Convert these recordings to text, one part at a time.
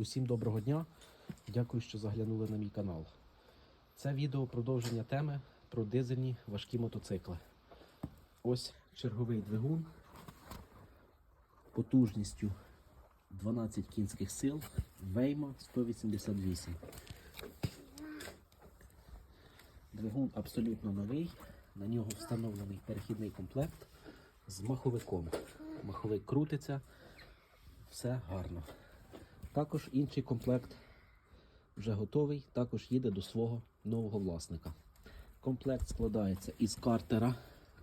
Усім доброго дня. Дякую, що заглянули на мій канал. Це відео продовження теми про дизельні важкі мотоцикли. Ось черговий двигун потужністю 12 кінських сил Вейма 188. Двигун абсолютно новий. На нього встановлений перехідний комплект з маховиком. Маховик крутиться, все гарно. Також інший комплект вже готовий, також їде до свого нового власника. Комплект складається із картера,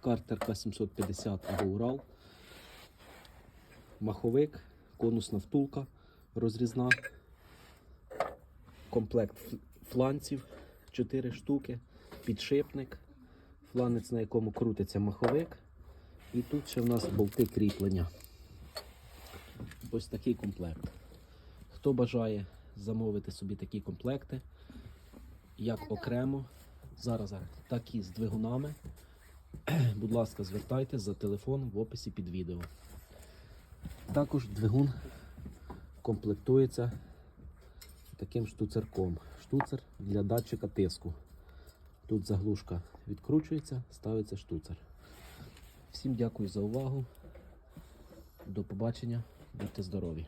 картер К750 або Урал, маховик, конусна втулка розрізна, комплект фланців 4 штуки, підшипник, фланець, на якому крутиться маховик. І тут ще в нас болти кріплення. Ось такий комплект. Хто бажає замовити собі такі комплекти, як окремо, зараз, так і з двигунами, будь ласка, звертайтесь за телефоном в описі під відео. Також двигун комплектується таким штуцерком. Штуцер для датчика тиску. Тут заглушка відкручується, ставиться штуцер. Всім дякую за увагу. До побачення, будьте здорові!